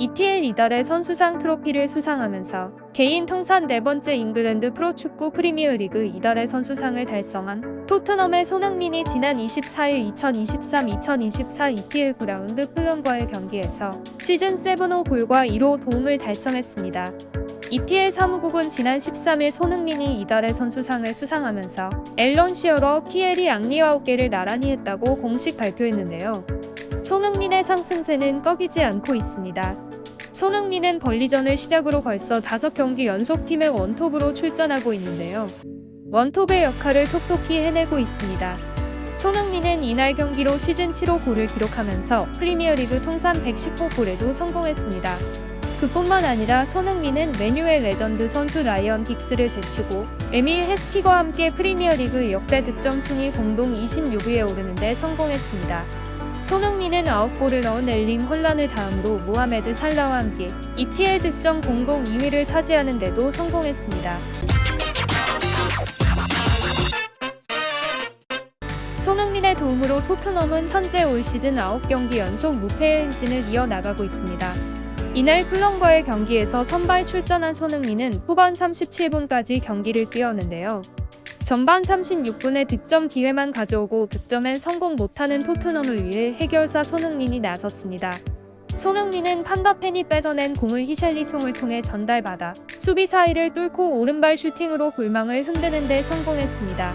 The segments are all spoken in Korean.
EPL 이달의 선수상 트로피를 수상하면서 개인 통산 네 번째 잉글랜드 프로축구 프리미어리그 이달의 선수상을 달성한 토트넘의 손흥민이 지난 24일 2023-2024 EPL 그라운드 플럼과의 경기에서 시즌 7호 골과 1호 도움을 달성했습니다. EPL 사무국은 지난 13일 손흥민이 이달의 선수상을 수상하면서 앨런 시어러, 티에리 앙리와 어깨를 나란히 했다고 공식 발표했는데요. 손흥민의 상승세는 꺾이지 않고 있습니다. 손흥민은 벌리전을 시작으로 벌써 5경기 연속 팀의 원톱으로 출전하고 있는데요. 원톱의 역할을 톡톡히 해내고 있습니다. 손흥민은 이날 경기로 시즌 7호 골을 기록하면서 프리미어리그 통산 110호 골에도 성공했습니다. 그뿐만 아니라 손흥민은 메뉴의 레전드 선수 라이언 긱스를 제치고 에밀 헤스키와 함께 프리미어리그 역대 득점 순위 공동 26위에 오르는데 성공했습니다. 손흥민은 9골을 넣은 엘링 홀란을 다음으로 모하메드 살라와 함께 EPL 득점 공동 2위를 차지하는 데도 성공했습니다. 손흥민의 도움으로 토트넘은 현재 올 시즌 9경기 연속 무패의 행진을 이어나가고 있습니다. 이날 플럼과의 경기에서 선발 출전한 손흥민은 후반 37분까지 경기를 뛰었는데요. 전반 36분에 득점 기회만 가져오고 득점엔 성공 못하는 토트넘을 위해 해결사 손흥민이 나섰습니다. 손흥민은 판더펜이 뺏어낸 공을 히샬리송을 통해 전달받아 수비 사이를 뚫고 오른발 슈팅으로 골망을 흔드는 데 성공했습니다.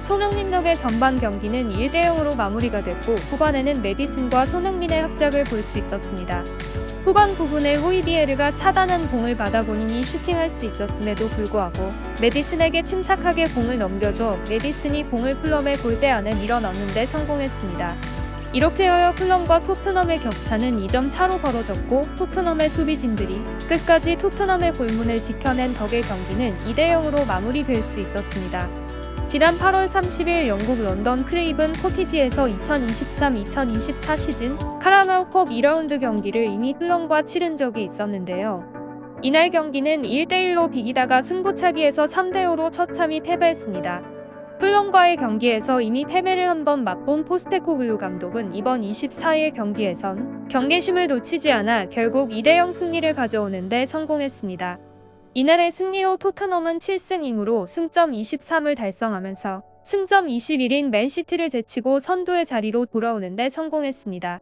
손흥민 덕의 전반 경기는 1대 0으로 마무리가 됐고 후반에는 메디슨과 손흥민의 합작을 볼 수 있었습니다. 후반 9분에 호이비에르가 차단한 공을 받아 본인이 슈팅할 수 있었음에도 불구하고 메디슨에게 침착하게 공을 넘겨줘 메디슨이 공을 플럼의 골대 안에 밀어넣는데 성공했습니다. 이렇게 하여 플럼과 토트넘의 격차는 2점 차로 벌어졌고 토트넘의 수비진들이 끝까지 토트넘의 골문을 지켜낸 덕의 경기는 2대 0으로 마무리될 수 있었습니다. 지난 8월 30일 영국 런던 크레이븐 코티지에서 2023-2024 시즌 카라마우컵 2라운드 경기를 이미 플럼과 치른 적이 있었는데요. 이날 경기는 1대1로 비기다가 승부차기에서 3대5로 처참히 패배했습니다. 플럼과의 경기에서 이미 패배를 한번 맛본 포스테코글루 감독은 이번 24일 경기에선 경계심을 놓치지 않아 결국 2대0 승리를 가져오는데 성공했습니다. 이날의 승리로 토트넘은 7승 2무로 승점 23을 달성하면서 승점 21인 맨시티를 제치고 선두의 자리로 돌아오는데 성공했습니다.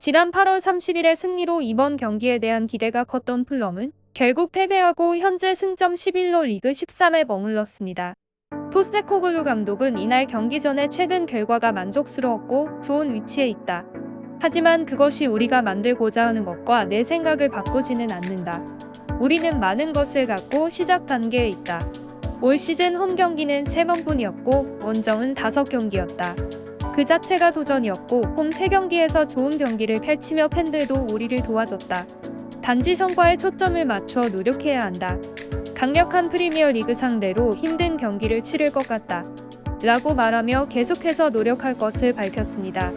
지난 8월 30일의 승리로 이번 경기에 대한 기대가 컸던 플럼은 결국 패배하고 현재 승점 11로 리그 13에 머물렀습니다. 포스테코글루 감독은 이날 경기 전에 최근 결과가 만족스러웠고 좋은 위치에 있다. 하지만 그것이 우리가 만들고자 하는 것과 내 생각을 바꾸지는 않는다. 우리는 많은 것을 갖고 시작 단계에 있다. 올 시즌 홈 경기는 3번뿐이었고 원정은 5경기였다. 그 자체가 도전이었고 홈 3경기에서 좋은 경기를 펼치며 팬들도 우리를 도와줬다. 단지 성과에 초점을 맞춰 노력해야 한다. 강력한 프리미어 리그 상대로 힘든 경기를 치를 것 같다. 라고 말하며 계속해서 노력할 것을 밝혔습니다.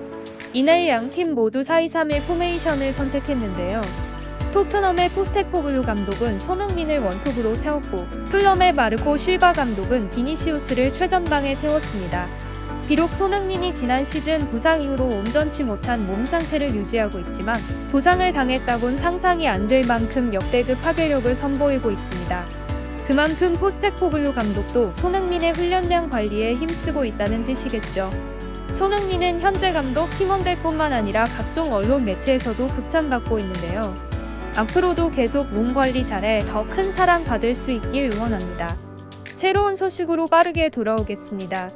이날 양 팀 모두 4-2-3-1 포메이션을 선택했는데요. 토트넘의 포스테코글루 감독은 손흥민을 원톱으로 세웠고 플럼의 마르코 실바 감독은 비니시우스를 최전방에 세웠습니다. 비록 손흥민이 지난 시즌 부상 이후로 온전치 못한 몸 상태를 유지하고 있지만 부상을 당했다곤 상상이 안 될 만큼 역대급 파괴력을 선보이고 있습니다. 그만큼 포스테코글루 감독도 손흥민의 훈련량 관리에 힘쓰고 있다는 뜻이겠죠. 손흥민은 현재 감독 팀원들뿐만 아니라 각종 언론 매체에서도 극찬받고 있는데요. 앞으로도 계속 몸 관리 잘해 더 큰 사랑 받을 수 있길 응원합니다. 새로운 소식으로 빠르게 돌아오겠습니다.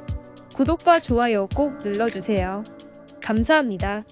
구독과 좋아요 꼭 눌러주세요. 감사합니다.